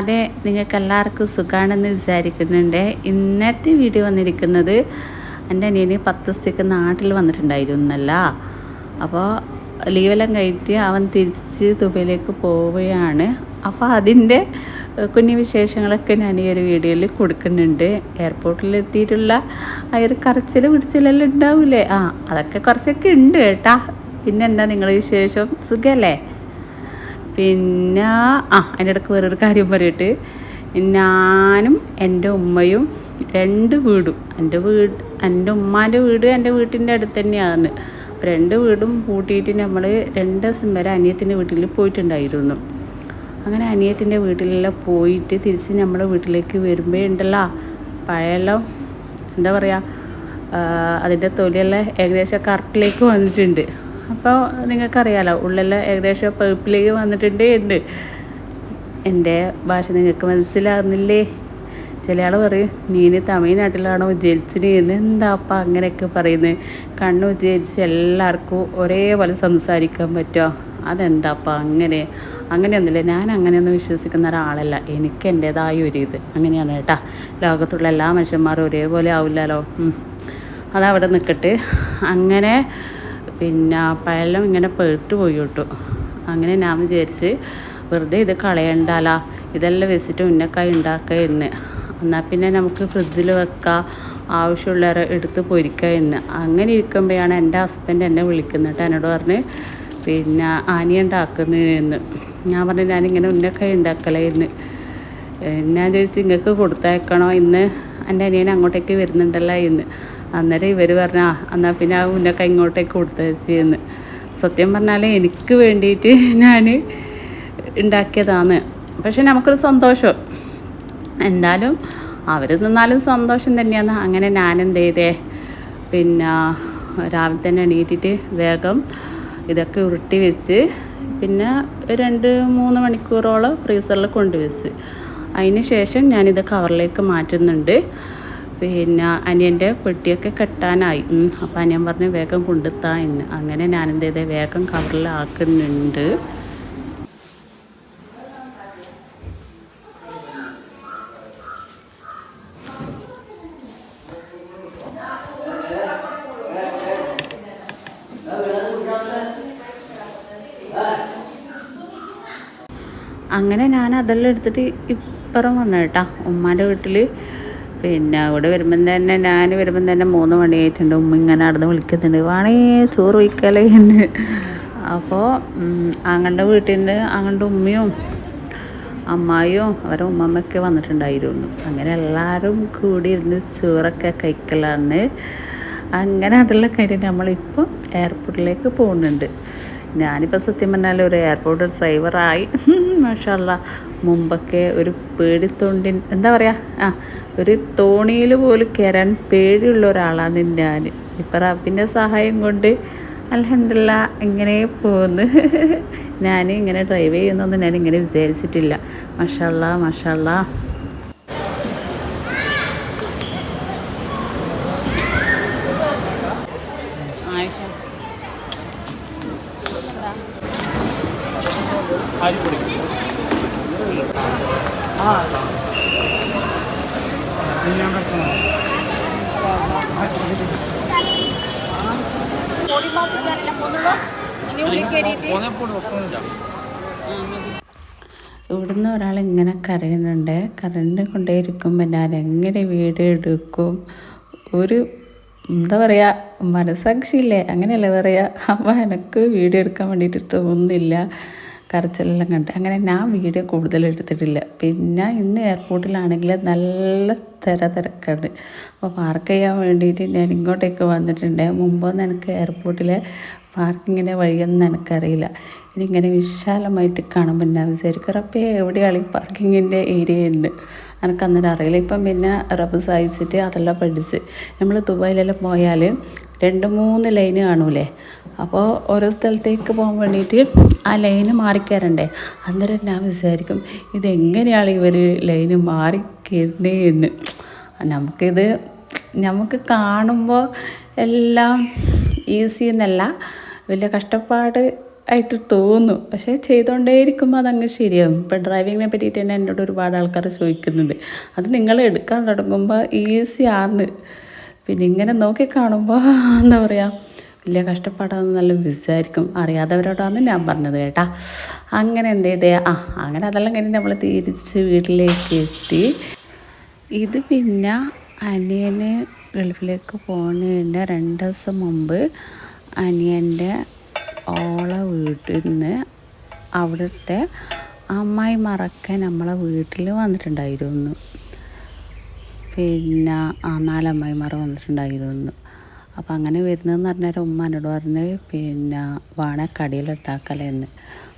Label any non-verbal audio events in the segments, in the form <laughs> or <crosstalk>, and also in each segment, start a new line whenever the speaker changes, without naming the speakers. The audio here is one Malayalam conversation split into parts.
അതെ നിങ്ങൾക്ക് എല്ലാവർക്കും സുഖമാണെന്ന് വിചാരിക്കുന്നുണ്ട്. ഇന്നത്തെ വീഡിയോ വന്നിരിക്കുന്നത് എന്റെ അനിയന് പത്ത് ദിവസത്തേക്ക് നാട്ടിൽ വന്നിട്ടുണ്ടായിരുന്നല്ല അപ്പോൾ ലീവെല്ലാം കഴിഞ്ഞിട്ട് അവൻ തിരിച്ച് ദുബൈയിലേക്ക് പോവുകയാണ്. അപ്പോൾ അതിന്റെ കുഞ്ഞു വിശേഷങ്ങളൊക്കെ ഞാൻ ഈ ഒരു വീഡിയോയിൽ കൊടുക്കുന്നുണ്ട്. എയർപോർട്ടിൽ എത്തിയിട്ടുള്ള ആ ഒരു കറച്ചിൽ പിടിച്ചിലെല്ലാം ഉണ്ടാവില്ലേ ആ അതൊക്കെ കുറച്ചൊക്കെ ഉണ്ട് കേട്ടാ. പിന്നെ എന്താ നിങ്ങളുടെ വിശേഷം? സുഖമല്ലേ പിന്നെ ആ അതിന്റെ ഇടയ്ക്ക് വേറൊരു കാര്യം പറയട്ടെ. ഞാനും എന്റെ ഉമ്മയും രണ്ട് വീടും. എന്റെ വീട് എന്റെ ഉമ്മാന്റെ വീട് എന്റെ വീട്ടിന്റെ അടുത്ത് തന്നെയാണ്. രണ്ട് വീടും പൂട്ടിയിട്ട് നമ്മൾ രണ്ട് ദിവസം വരെ അനിയത്തിന്റെ വീട്ടിൽ പോയിട്ടുണ്ടായിരുന്നു. അങ്ങനെ അനിയത്തിന്റെ വീട്ടിലെല്ലാം പോയിട്ട് തിരിച്ച് നമ്മുടെ വീട്ടിലേക്ക് വരുമ്പോൾ ഉണ്ടല്ലോ പഴയെല്ലാം എന്താ പറയുക അതിന്റെ തൊലിയെല്ലാം ഏകദേശം കറക്റ്റിലേക്ക് വന്നിട്ടുണ്ട്. അപ്പോൾ നിങ്ങൾക്കറിയാലോ ഉള്ളെല്ലാം ഏകദേശം പഴുപ്പിലേക്ക് വന്നിട്ടുണ്ട് ഉണ്ട്. എന്റെ ഭാഷ നിങ്ങൾക്ക് മനസ്സിലാകുന്നില്ലേ ചില ആൾ പറയും നീന് തമിഴ്നാട്ടിലാണോ ജനിച്ചത് എന്ന് എന്താപ്പാ അങ്ങനെയൊക്കെ പറയുന്നത്. കണ്ണു ഉജ്ജയിച്ച് എല്ലാവർക്കും ഒരേപോലെ സംസാരിക്കാൻ പറ്റുമോ? അതെന്താപ്പാ അങ്ങനെ? അങ്ങനെയൊന്നുമില്ല. ഞാൻ അങ്ങനെയൊന്നും വിശ്വസിക്കുന്ന ഒരാളല്ല. എനിക്ക് എന്റേതായ ഒരു ഇത്. അങ്ങനെയാണ് കേട്ടാ. ലോകത്തുള്ള എല്ലാ മനുഷ്യന്മാരും ഒരേപോലെ ആവില്ലല്ലോ. അതവിടെ നിൽക്കട്ടെ അങ്ങനെ പിന്നെ പഴം ഇങ്ങനെ പേട്ട് പോയി കിട്ടു. അങ്ങനെ ഞാൻ വിചാരിച്ച് വെറുതെ ഇത് കളയണ്ടല്ല ഇതെല്ലാം വെച്ചിട്ട് ഉന്നക്കായി ഉണ്ടാക്കുക എന്ന്. എന്നാൽ പിന്നെ നമുക്ക് ഫ്രിഡ്ജിൽ വെക്കാം ആവശ്യമുള്ളവരെ എടുത്ത് പൊരിക്കുക എന്ന്. അങ്ങനെ ഇരിക്കുമ്പോഴാണ് എന്റെ ഹസ്ബൻഡ് എന്നെ വിളിക്കുന്നത് എന്നോട് പറഞ്ഞ് പിന്നെ ആനി ഉണ്ടാക്കുന്നതെന്ന് ഞാൻ പറഞ്ഞു ഞാനിങ്ങനെ ഉന്നക്കായി ഉണ്ടാക്കലേ എന്ന്. ഞാൻ ചോദിച്ചു നിങ്ങൾക്ക് കൊടുത്തയക്കണോ? ഇന്ന് എന്റെ അനിയൻ അങ്ങോട്ടേക്ക് വരുന്നുണ്ടല്ലോ എന്ന്. അന്നേരം ഇവർ പറഞ്ഞ എന്നാൽ പിന്നെ ആ ഉന്നക്ക ഇങ്ങോട്ടേക്ക് ചെയ്യുന്നു സത്യം പറഞ്ഞാൽ എനിക്ക് വേണ്ടിയിട്ട് ഞാൻ ഉണ്ടാക്കിയതാണ്. പക്ഷെ നമുക്കൊരു സന്തോഷം. എന്തായാലും അവർ നിന്നാലും സന്തോഷം തന്നെയാണ്. അങ്ങനെ ഞാൻ എന്ത് ചെയ്തേ? പിന്നെ രാവിലെ തന്നെ എണീറ്റിട്ട് വേഗം ഇതൊക്കെ ഉരുട്ടി വെച്ച് പിന്നെ രണ്ട് മൂന്ന് മണിക്കൂറോളം ഫ്രീസറിൽ കൊണ്ടുവച്ച് അതിന് ശേഷം ഞാനിത് കവറിലേക്ക് മാറ്റുന്നുണ്ട്. പിന്നെ അനിയന്റെ പെട്ടിയൊക്കെ കെട്ടാനായി. അപ്പം അനിയൻ പറഞ്ഞ് വേഗം കൊണ്ടുത്താ എന്ന്. അങ്ങനെ ഞാൻ എന്ത് ചെയ്തേ വേഗം കവറിലാക്കുന്നുണ്ട്. അങ്ങനെ ഞാൻ അതെല്ലാം എടുത്തിട്ട് ഇപ്പുറം വന്നു കേട്ടാ. ഉമ്മാന്റെ വീട്ടിൽ പിന്നെ അവിടെ വരുമ്പം തന്നെ ഞാൻ വരുമ്പം തന്നെ മൂന്ന് മണിയായിട്ടുണ്ട്. ഉമ്മ ഇങ്ങനെ നടന്ന് വിളിക്കുന്നുണ്ട്. വാണേ ചോറ് വയ്ക്കലേ എന്ന്. അപ്പോൾ ആങ്ങളുടെ വീട്ടിൽ നിന്ന് ആങ്ങളുടെ ഉമ്മയും അമ്മായിയും അവരെ ഉമ്മമ്മയൊക്കെ വന്നിട്ടുണ്ടായിരുന്നു. അങ്ങനെ എല്ലാവരും കൂടി ഇരുന്ന് ചോറൊക്കെ കഴിക്കലാണ് അങ്ങനെ അതുള്ള കാര്യം നമ്മളിപ്പോൾ എയർപോർട്ടിലേക്ക് പോകുന്നുണ്ട്. ഞാനിപ്പോൾ സത്യം പറഞ്ഞാൽ ഒരു എയർപോർട്ട് ഡ്രൈവറായി മാഷല്ല. മുമ്പൊക്കെ ഒരു പേടിത്തൊണ്ടിൻ എന്താ പറയുക ആ ഒരു തോണിയിൽ പോലും കയറാൻ പേടിയുള്ള ഒരാളാണ് ഞാൻ. ഇപ്പം റബ്ബിന്റെ സഹായം കൊണ്ട് അലഹമില്ല ഇങ്ങനെ പോകുന്നു <laughs> ഞാൻ ഇങ്ങനെ ഡ്രൈവ് ചെയ്യുന്നൊന്നും ഞാൻ ഇങ്ങനെ വിചാരിച്ചിട്ടില്ല. മഷാല്ല മഷാല്ല. ഇവിടുന്ന് ഒരാൾ ഇങ്ങനെ കരയുന്നുണ്ട്. കറണ്ട് കൊണ്ടേയിരിക്കുമ്പോൾ ഞാൻ എങ്ങനെ വീട് എടുക്കും? ഒരു എന്താ പറയുക മനസാക്ഷിയില്ലേ അങ്ങനെയല്ലേ പറയുക അപ്പം എനിക്ക് വീട് എടുക്കാൻ വേണ്ടിയിട്ട് തോന്നുന്നില്ല. കരച്ചിലെല്ലാം കണ്ട്. അങ്ങനെ ഞാൻ വീഡിയോ കൂടുതൽ എടുത്തിട്ടില്ല. പിന്നെ ഇന്ന് എയർപോർട്ടിലാണെങ്കിൽ നല്ല തിര തിരക്കുണ്ട് അപ്പോൾ പാർക്ക് ചെയ്യാൻ വേണ്ടിയിട്ട് ഞാൻ ഇങ്ങോട്ടേക്ക് വന്നിട്ടുണ്ട്. മുമ്പൊന്നും എനിക്ക് എയർപോർട്ടിലെ പാർക്കിങ്ങിന്റെ വഴിയൊന്നും എനിക്കറിയില്ല ഇതിങ്ങനെ വിശാലമായിട്ട് കാണുമ്പോൾ ഞാൻ വിചാരിക്കും റബ്ബേ എവിടെയാണ് ഈ പാർക്കിങ്ങിന്റെ ഏരിയ ഉണ്ട് എനിക്ക് അന്നേരം അറിയില്ല. ഇപ്പം പിന്നെ റബ്ബ് സഹിച്ചിട്ട് അതെല്ലാം പഠിച്ച്. നമ്മൾ ദുബായിലെല്ലാം പോയാൽ രണ്ട് മൂന്ന് ലൈന് കാണൂലേ? അപ്പോൾ ഓരോ സ്ഥലത്തേക്ക് പോകാൻ വേണ്ടിയിട്ട് ആ ലൈന് മാറിക്കയറണ്ടേ? അന്നേരം ഞാൻ വിചാരിക്കും ഇതെങ്ങനെയാണ് ഇവർ ലൈന് മാറിക്കരുന്നേ എന്ന് നമുക്കിത് നമുക്ക് കാണുമ്പോൾ എല്ലാം ഈസി എന്നല്ല വലിയ കഷ്ടപ്പാട് ആയിട്ട് തോന്നും. പക്ഷേ ചെയ്തുകൊണ്ടേയിരിക്കുമ്പോൾ അതങ്ങ് ശരിയാകും ഇപ്പം ഡ്രൈവിങ്ങിനെ പറ്റിയിട്ട് തന്നെ എന്നോട് ഒരുപാട് ആൾക്കാർ ചോദിക്കുന്നുണ്ട്. അത് നിങ്ങൾ എടുക്കാൻ തുടങ്ങുമ്പോൾ ഈസി ആണ് പിന്നെ ഇങ്ങനെ നോക്കി കാണുമ്പോൾ എന്താ പറയുക വലിയ കഷ്ടപ്പാടാണെന്നല്ല വിചാരിക്കും. അറിയാത്തവരോടാണ് ഞാൻ പറഞ്ഞത് കേട്ടാ. അങ്ങനെ എന്ത് ഇതേ ആ അങ്ങനെ അതെല്ലാം കഴിഞ്ഞ് നമ്മൾ തിരിച്ച് വീട്ടിലേക്ക് എത്തി. ഇത് പിന്നെ അനിയന് ഗൾഫിലേക്ക് പോകുന്നതിന്റെ രണ്ട് ദിവസം മുമ്പ് അനിയന്റെ ഓള വീട്ടിൽ നിന്ന് അവിടുത്തെ അമ്മായി മറക്കാൻ നമ്മളെ വീട്ടിൽ വന്നിട്ടുണ്ടായിരുന്നു. പിന്നെ ആ നാലമ്മായിമാർ വന്നിട്ടുണ്ടായിരുന്നു. അപ്പോൾ അങ്ങനെ വരുന്നതെന്ന് പറഞ്ഞാൽ ഉമ്മ എന്നോട് പറഞ്ഞ് പിന്നെ വാണ കടിയിലിട്ടാക്കലെന്ന്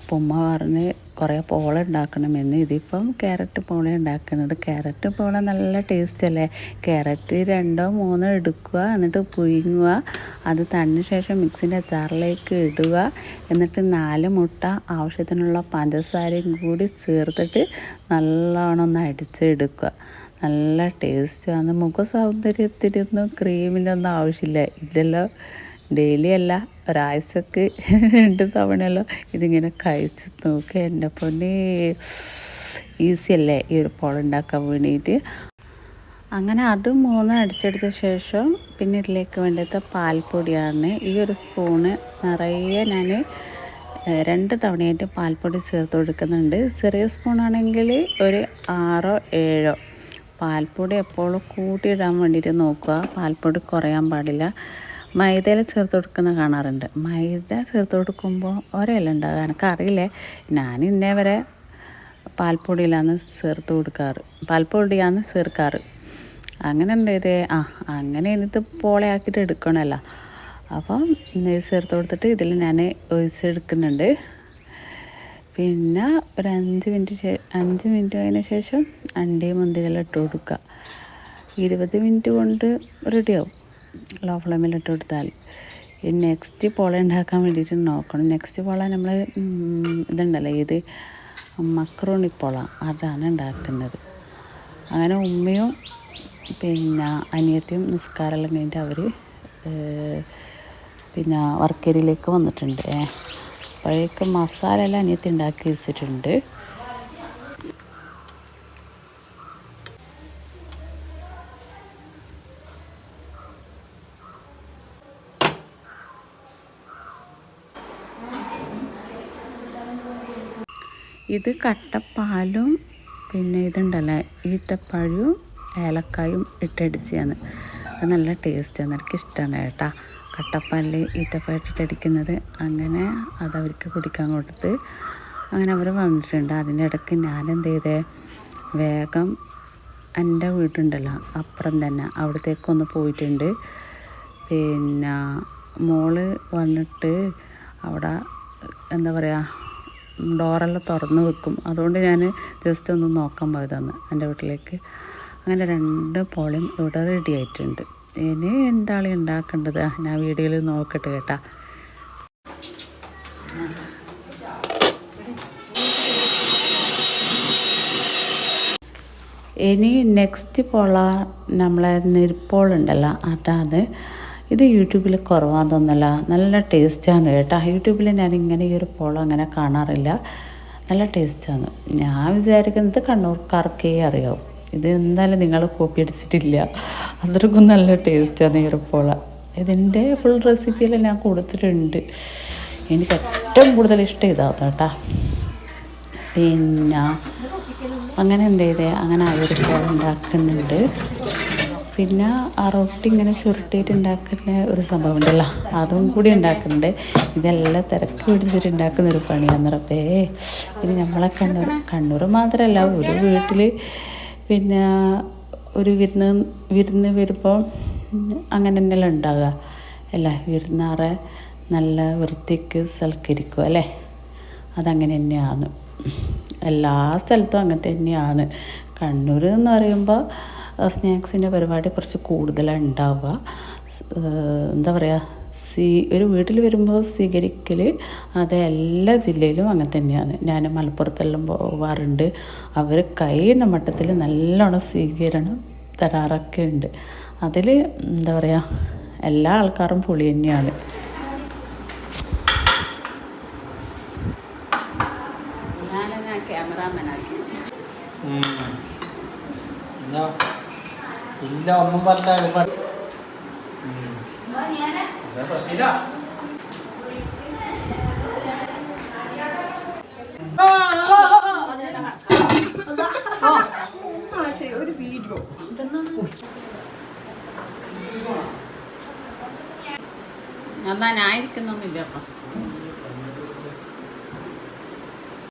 അപ്പോൾ ഉമ്മ പറഞ്ഞ് കുറേ പോള ഉണ്ടാക്കണമെന്ന് ഇതിപ്പം ക്യാരറ്റ് പോള ഉണ്ടാക്കുന്നത്. ക്യാരറ്റ് പോള നല്ല ടേസ്റ്റ് അല്ലേ? ക്യാരറ്റ് രണ്ടോ മൂന്നോ എടുക്കുക എന്നിട്ട് പുഴുങ്ങുക. അത് തണ്ണ ശേഷം മിക്സിന്റെ അച്ചാറിലേക്ക് ഇടുക. എന്നിട്ട് നാല് മുട്ട ആവശ്യത്തിനുള്ള പഞ്ചസാരയും കൂടി ചേർത്തിട്ട് നല്ലോണം ഒന്ന് അടിച്ചെടുക്കുക. നല്ല ടേസ്റ്റാണ് മുഖ സൗന്ദര്യത്തിനൊന്നും ക്രീമിന്റെ ഒന്നും ആവശ്യമില്ല. ഇതെല്ലാം ഡെയിലി അല്ല ഒരാഴ്ചക്ക് <laughs> രണ്ട് തവണയല്ലോ ഇതിങ്ങനെ കഴിച്ച് നോക്കി. എന്റെ പൊന്നെ ഈസി അല്ലേ ഈ ഒരു പോളുണ്ടാക്കാൻ വേണ്ടിയിട്ട്? അങ്ങനെ അത് മൂന്ന് അടിച്ചെടുത്ത ശേഷം പിന്നെ ഇതിലേക്ക് വേണ്ടത് പാൽപ്പൊടിയാണ്. ഈ ഒരു സ്പൂണ് നിറയെ ഞാൻ രണ്ട് തവണയായിട്ട് പാൽപ്പൊടി ചേർത്ത് കൊടുക്കുന്നുണ്ട്. ചെറിയ സ്പൂണാണെങ്കിൽ ഒരു ആറോ ഏഴോ പാൽപ്പൊടി എപ്പോഴും കൂട്ടിയിടാൻ വേണ്ടിയിട്ട് നോക്കുക. പാൽപ്പൊടി കുറയാൻ പാടില്ല. മൈദയിൽ ചേർത്ത് കൊടുക്കുന്ന കാണാറുണ്ട്. മൈദ ചേർത്ത് കൊടുക്കുമ്പോൾ ഒരല്ല ഉണ്ടാകുക എനിക്കറിയില്ലേ ഞാൻ ഇന്നേ വരെ പാൽപ്പൊടിയിലാണ് ചേർത്ത് കൊടുക്കാറ്. പാൽപ്പൊടിയാണ് ചേർക്കാറ്. അങ്ങനെ ഉണ്ട് ആ അങ്ങനെ ഇത് പോളയാക്കിയിട്ട് എടുക്കണമല്ലോ അപ്പം ചേർത്ത് കൊടുത്തിട്ട് ഇതിൽ ഞാൻ ഒഴിച്ചെടുക്കുന്നുണ്ട്. പിന്നെ ഒരു അഞ്ച് മിനിറ്റ് അഞ്ച് മിനിറ്റ് അതിന് ശേഷം അണ്ടിയും മുന്തിരിയെല്ലാം ഇട്ട് കൊടുക്കുക. ഇരുപത് മിനിറ്റ് കൊണ്ട് റെഡിയാവും ലോ ഫ്ലെയിമിൽ ഇട്ട് കൊടുത്താൽ. ഈ നെക്സ്റ്റ് പോള ഉണ്ടാക്കാൻ വേണ്ടിയിട്ട് നോക്കണം. നെക്സ്റ്റ് പോള നമ്മൾ ഇതുണ്ടല്ലോ ഇത് മക്രോണി പോള. അതാണ് ഉണ്ടാക്കുന്നത്. അങ്ങനെ ഉമ്മയും പിന്നെ അനിയത്തിയും നിസ്കാരമെല്ലാം കഴിഞ്ഞിട്ട് അവർ പിന്നെ വർക്കരിയിലേക്ക് വന്നിട്ടുണ്ട്. അപ്പോഴേക്കും മസാല എല്ലാം അനിയത്തി ഉണ്ടാക്കി വെച്ചിട്ടുണ്ട്. ഇത് കട്ടപ്പാലും പിന്നെ ഇതുണ്ടല്ലോ ഈട്ടപ്പഴവും ഏലക്കായും ഇട്ടടിച്ചാണ് അത് നല്ല ടേസ്റ്റാണ് എനിക്ക് ഇഷ്ടമാണ് കേട്ടോ. കട്ടപ്പാലിൽ ഈട്ടപ്പഴം ഇട്ടിട്ടടിക്കുന്നത് അങ്ങനെ അതവർക്ക് കുടിക്കാൻ കൊടുത്ത് അങ്ങനെ അവർ വന്നിട്ടുണ്ട്. അതിന്റെ ഇടയ്ക്ക് ഞാൻ എന്ത് ചെയ്തേ വേഗം എന്റെ വീട്ടുണ്ടല്ലോ അപ്പുറം തന്നെ അവിടത്തേക്കൊന്ന് പോയിട്ടുണ്ട്. പിന്നെ മോൾ വന്നിട്ട് അവിടെ എന്താ പറയുക ഡോറെല്ലാം തുറന്ന് വെക്കും. അതുകൊണ്ട് ഞാൻ ജസ്റ്റ് ഒന്ന് നോക്കാൻ പോയതാണ് എന്റെ വീട്ടിലേക്ക്. അങ്ങനെ രണ്ട് പോളിയും ഇവിടെ റെഡി ആയിട്ടുണ്ട്. ഇനി എന്താണ് ഉണ്ടാക്കേണ്ടത്? ഞാൻ വീഡിയോയിൽ നോക്കട്ടെ കേട്ടാ. ഇനി നെക്സ്റ്റ് പോള നമ്മളെ നെരുപ്പോളുണ്ടല്ലോ അതാണ് ഇത് യൂട്യൂബിൽ കുറവാതൊന്നുമല്ല നല്ല ടേസ്റ്റാണ് കേട്ടോ. യൂട്യൂബിൽ ഞാൻ ഇങ്ങനെ ഈ ഒരു പോള അങ്ങനെ കാണാറില്ല. നല്ല ടേസ്റ്റാണ് ഞാൻ വിചാരിക്കുന്നത് കണ്ണൂർക്കാർക്കേ അറിയാവും. ഇത് എന്തായാലും നിങ്ങൾ കോപ്പി അടിച്ചിട്ടില്ല അത്രക്കും നല്ല ടേസ്റ്റാണ് ഈ ഒരു പോള. ഇതിന്റെ ഫുൾ റെസിപ്പിയെല്ലാം ഞാൻ കൊടുത്തിട്ടുണ്ട്. എനിക്ക് ഏറ്റവും കൂടുതൽ ഇഷ്ടം ഇതാണ് കേട്ടോ പിന്നെ അങ്ങനെ എന്ത് അങ്ങനെ അവരിപ്പോൾ ഉണ്ടാക്കുന്നുണ്ട്. പിന്നെ ആ റൊട്ടി ഇങ്ങനെ ചുരുട്ടിയിട്ട് ഉണ്ടാക്കുന്ന ഒരു സംഭവം ഉണ്ടല്ലോ. അതും കൂടി ഉണ്ടാക്കുന്നുണ്ട്. ഇതെല്ലാം തിരക്ക് പിടിച്ചിട്ട് ഉണ്ടാക്കുന്ന ഒരു പണിയാണ് ഇനി നമ്മളെ കണ്ണൂർ കണ്ണൂർ മാത്രമല്ല ഒരു വീട്ടിൽ പിന്നെ ഒരു വിരുന്ന് വിരുന്ന് വരുമ്പോൾ അങ്ങനെ തന്നെയല്ല ഉണ്ടാകുക അല്ല? വിരുന്നാറെ നല്ല വൃത്തിക്ക് സൽക്കരിക്കും അല്ലേ? അതങ്ങനെ തന്നെയാണ്. എല്ലാ സ്ഥലത്തും അങ്ങനെ തന്നെയാണ്. കണ്ണൂർ എന്ന് പറയുമ്പോൾ സ്നാക്സിന്റെ പരിപാടി കുറച്ച് കൂടുതലാണ് ഉണ്ടാവുക. എന്താ പറയുക സ്വീ ഒരു വീട്ടിൽ വരുമ്പോൾ സ്വീകരിക്കൽ അത് എല്ലാ ജില്ലയിലും അങ്ങനെ തന്നെയാണ്. ഞാൻ മലപ്പുറത്തെല്ലാം പോവാറുണ്ട്. അവർ കഴിയുന്ന മട്ടത്തിൽ നല്ലോണം സ്വീകരണം തരാറൊക്കെ ഉണ്ട്. അതിൽ എന്താ പറയുക എല്ലാ ആൾക്കാരും പുളി തന്നെയാണ്.
ഇല്ല ഒന്നും പറഞ്ഞ പ്രശ്നമില്ല
ഒരു വീഡിയോ
അപ്പം.